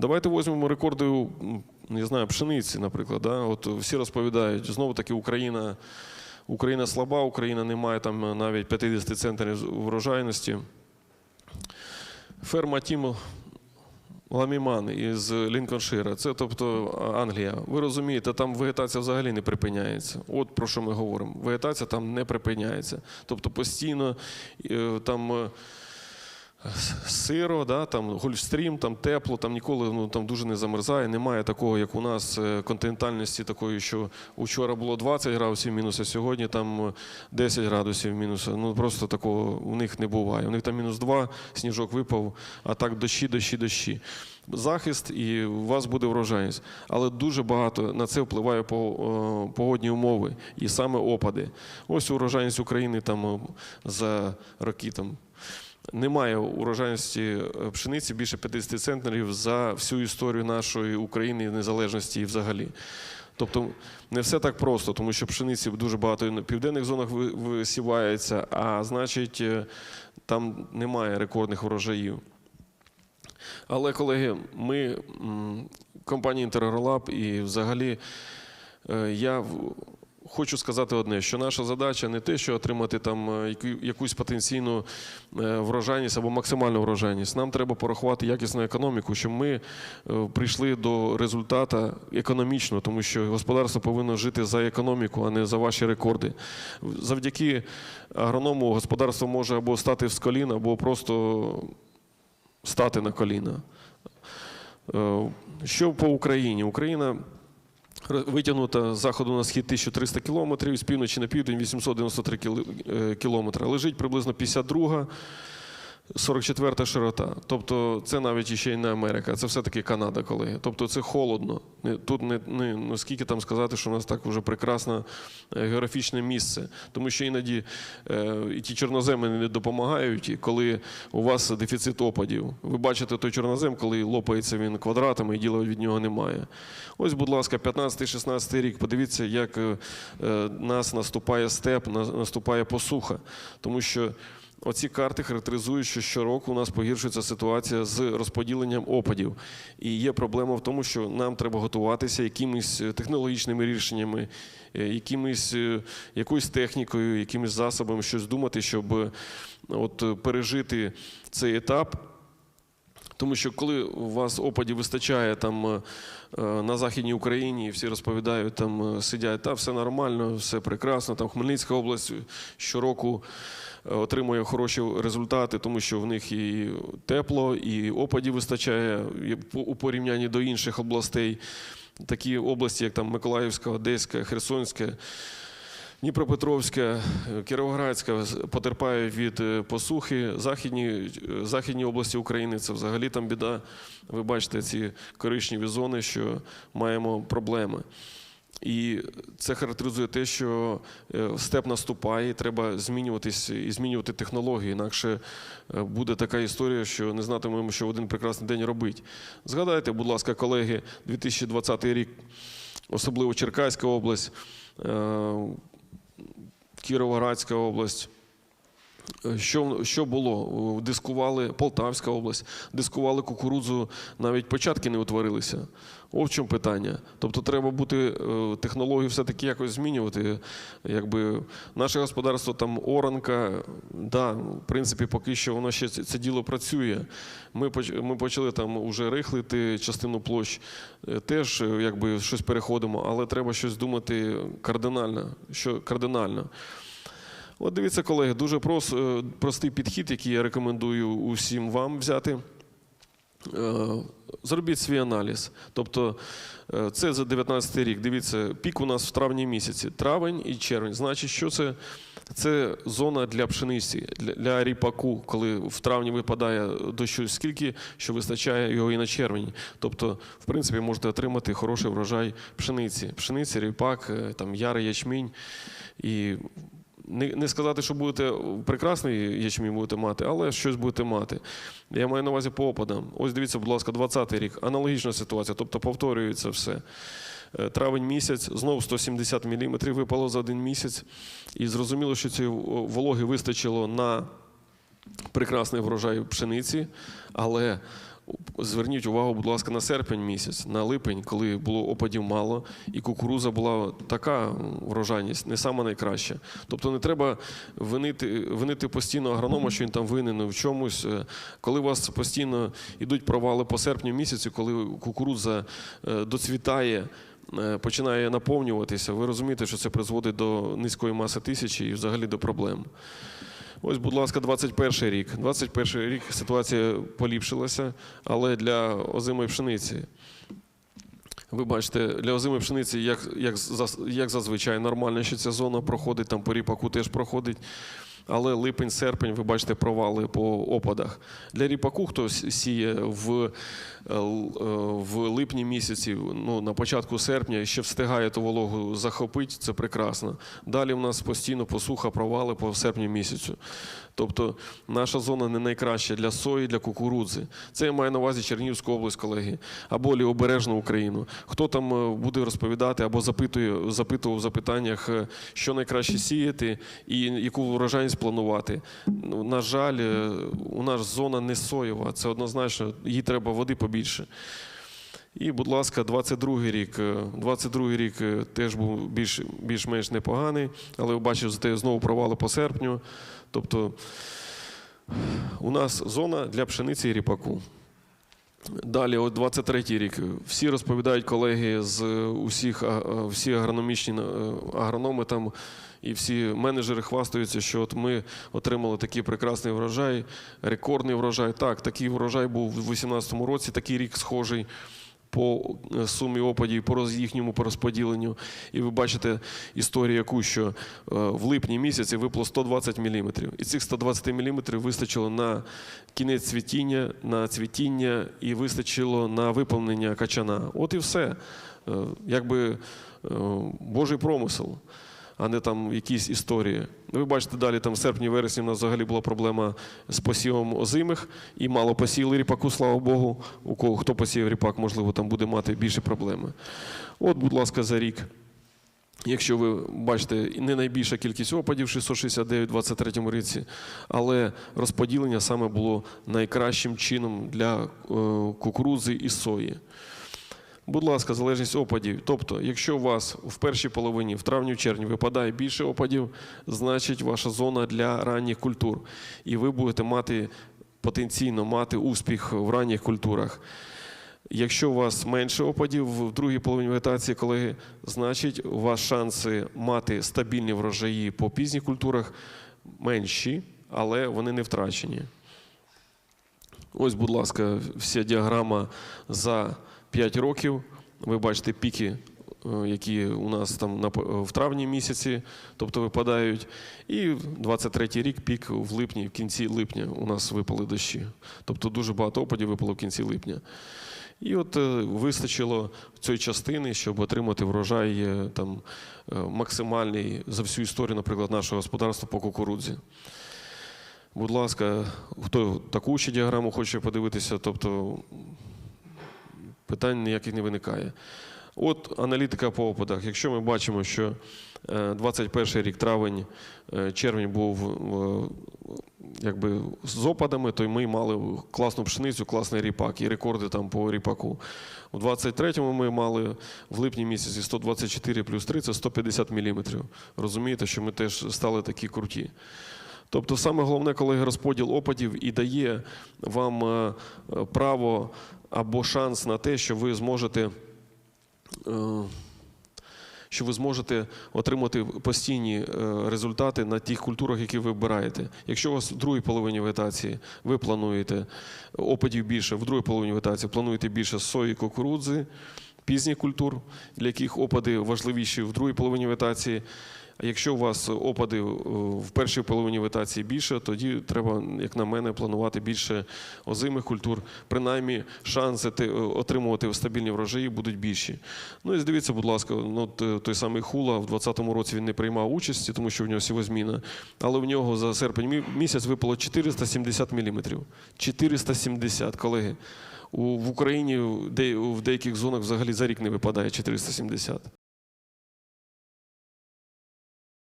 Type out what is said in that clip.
Давайте візьмемо рекорди, не знаю, пшениці, наприклад. Да? От всі розповідають, знову таки Україна, Україна слаба, Україна не має там навіть 50 центрів врожайності. Ферма Тім Ламіман із Лінконшира, це тобто Англія. Ви розумієте, там вегетація взагалі не припиняється. От про що ми говоримо. Вегетація там не припиняється. Тобто постійно е, там. Е, Сиро, да, там Гольфстрім, там тепло, там ніколи ну, там дуже не замерзає. Немає такого, як у нас е, континентальності, такої, що вчора було 20 градусів мінус, а сьогодні там е, 10 градусів мінус. Ну просто такого у них не буває. У них там мінус 2, сніжок випав, а так дощі, дощі, дощі. Захист і у вас буде врожайність. Але дуже багато на це впливає е, погодні умови і саме опади. Ось урожайність України там е, за роки там немає урожайності е, пшениці більше 50 центнерів за всю історію нашої України незалежності і взагалі. Тобто не все так просто, тому що пшениці дуже багато і на південних зонах ви- висівається, а значить, е, там немає рекордних врожаїв. Але, колеги, ми компанія Інтергролаб і взагалі е, я в- хочу сказати одне, що наша задача не те, що отримати там е, якусь потенційну е, врожайність або максимальну врожайність. Нам треба порахувати якісну економіку, щоб ми е, прийшли до результату економічного, тому що господарство повинно жити за економіку, а не за ваші рекорди. Завдяки агроному господарство може або стати з колін, або просто стати на коліна. Що по Україні? Україна витягнута з заходу на схід 1300 кілометрів, з півночі на південь 893 кіли- е, кілометри. Лежить приблизно 52 44 широта. Тобто це навіть іще й не Америка, це все-таки Канада, колеги. Тобто це холодно. Тут не, не ну, скільки там сказати, що у нас так вже прекрасне е, географічне місце. Тому що іноді е, і ті чорноземи не допомагають, і коли у вас дефіцит опадів. Ви бачите той чорнозем, коли лопається він квадратами і діла від нього немає. Ось, будь ласка, 15-16 рік. Подивіться, як е, е, нас наступає степ, наступає посуха. Тому що Оці карти характеризують, що щороку у нас погіршується ситуація з розподіленням опадів. І є проблема в тому, що нам треба готуватися якимись е, технологічними рішеннями, е, якимись, е, якоюсь технікою, якимись засобами, щось думати, щоб от, пережити цей етап. Тому що коли у вас опадів вистачає там е, е, на Західній Україні, всі розповідають, там е, сидять, та все нормально, все прекрасно. Там Хмельницька область щороку отримує хороші результати, тому що в них і тепло, і опадів вистачає у порівнянні до інших областей. Такі області, як там Миколаївська, Одеська, Херсонська. Дніпропетровська, е, Кіровоградська потерпають від е, посухи. Західні, е, західні області України це взагалі там біда. Ви бачите ці коричневі зони, що маємо проблеми. І це характеризує те, що степ наступає, і треба змінюватись і змінювати технології. Інакше буде така історія, що не знатимемо, що в один прекрасний день робити. Згадайте, будь ласка, колеги, 2020 рік, особливо Черкаська область. Кіровоградська область. Що, що було? Дискували Полтавська область, дискували кукурудзу, навіть початки не утворилися. О в чому питання. Тобто треба бути е, технологію все-таки якось змінювати. Якби наше господарство там оранка, да, в принципі, поки що воно ще це, діло працює. Ми, ми почали там уже рихлити частину площ, е, теж е, якби щось переходимо, але треба щось думати кардинально. Що кардинально. От дивіться, колеги, дуже прос- е, простий підхід, який я рекомендую усім вам взяти. Е, Зробіть свій аналіз. Тобто е, це за 19 рік. Дивіться, пік у нас в травні місяці. Травень і червень. Значить, що це? Це зона для пшениці, для, ріпаку, коли в травні випадає дощу скільки, що вистачає його і на червень. Тобто, в принципі, можете отримати хороший врожай пшениці. Пшениці, ріпак, там ярий ячмінь. І не, не сказати, що будете прекрасний ячмінь будете мати, але щось будете мати. Я маю на увазі по опадам. Ось дивіться, будь ласка, 20-й рік. Аналогічна ситуація, тобто повторюється все. Е, Травень місяць, знову 170 мм випало за один місяць. І зрозуміло, що цієї вологи вистачило на прекрасний врожай пшениці, але Зверніть увагу, будь ласка, на серпень місяць, на липень, коли було опадів мало, і кукуруза була така врожайність, не сама найкраща. Тобто не треба винити, винити постійно агронома, що він там винен в чомусь. Е, Коли у вас постійно йдуть провали по серпню місяцю, коли кукурудза е, доцвітає. е, Починає наповнюватися, ви розумієте, що це призводить до низької маси тисячі і взагалі до проблем. Ось, будь ласка, 21 рік. 21 рік ситуація поліпшилася, але для озимої пшениці. Ви бачите, для озимої пшениці, як, як, як зазвичай, нормально, що ця зона проходить, там по ріпаку теж проходить. Але липень, серпень, ви бачите провали по опадах. Для ріпаку, хто сіє в, е, е, в липні місяці, ну, на початку серпня, ще встигає ту вологу захопити, це прекрасно. Далі в нас постійно посуха, провали по серпню місяцю. Тобто наша зона не найкраща для сої, для кукурудзи. Це я маю на увазі Чернігівську область, колеги, або лівобережну Україну. Хто там е, буде розповідати або запитує, запитував в запитаннях, що найкраще сіяти і яку врожайність планувати. Ну, На жаль, е, у нас зона не соєва, це однозначно, їй треба води побільше. І, будь ласка, 22 рік. Е, 22 рік е, теж був більш, більш-менш непоганий, але зате знову провали по серпню. Тобто у нас зона для пшениці і ріпаку. Далі, от 23-й рік. Всі розповідають колеги з усіх, всі агрономічні е, агрономи там і всі менеджери хвастаються, що от ми отримали такий прекрасний врожай, рекордний врожай. Так, такий врожай був у 2018 році, такий рік схожий по е, сумі опадів, по їхньому по розподіленню. І ви бачите історію, яку що е, в липні місяці випло 120 мм. І цих 120 мм вистачило на кінець цвітіння, на цвітіння і вистачило на виповнення качана. От і все. Е, Якби Божий промисел. А не там якісь історії. Ви бачите, далі там в серпні-вересні в нас взагалі була проблема з посівом озимих і мало посіяли ріпаку, слава Богу. У кого хто посіяв ріпак, можливо, там буде мати більше проблеми. От, будь ласка, за рік. Якщо ви бачите, не найбільша кількість опадів 669 у 2023 році, але розподілення саме було найкращим чином для е, кукурудзи і сої. Будь ласка, залежність опадів. Тобто, якщо у вас в першій половині, в травні, в червні випадає більше опадів, значить ваша зона для ранніх культур. І ви будете мати потенційно мати успіх в ранніх культурах. Якщо у вас менше опадів в другій половині вегетації, колеги, значить вас шанси мати стабільні врожаї по пізніх культурах менші, але вони не втрачені. Ось, будь ласка, вся діаграма за 5 років. Ви бачите піки, е, які у нас там в травні місяці, тобто випадають. І 23-й рік пік в липні, в кінці липня у нас випали дощі. Тобто дуже багато опадів випало в кінці липня. І от е, вистачило цієї частини, щоб отримати врожай е, там, максимальний за всю історію, наприклад, нашого господарства по кукурудзі. Будь ласка, хто таку ще діаграму хоче подивитися, тобто питань ніяких не виникає. От аналітика по опадах. Якщо ми бачимо, що е, 21 рік, травень, е, червень був е, якби з опадами, то ми мали класну пшеницю, класний ріпак і рекорди там по ріпаку. У 23-му ми мали в липні місяці 124 плюс 3 це 150 мм. Розумієте, що ми теж стали такі круті. Тобто, саме головне, колеги, розподіл опадів і дає вам е, право або шанс на те, що ви зможете. е, Що ви зможете отримати постійні е, результати на тих культурах, які ви вибираєте. Якщо у вас в другій половині вегетації ви плануєте опадів більше, в другій половині вегетації плануєте більше сої, кукурудзи, пізніх культур, для яких опади важливіші в другій половині вегетації. Якщо у вас опади е, в першій половині вегетації більше, тоді треба, як на мене, планувати більше озимих культур. Принаймні, шанси отримувати стабільні врожаї будуть більші. Ну і дивіться, будь ласка, ну, той самий Хула в 2020 році він не приймав участі, тому що в нього сівозміна. Але в нього за серпень місяць випало 470 мм. 470, колеги. В Україні в деяких зонах взагалі за рік не випадає 470.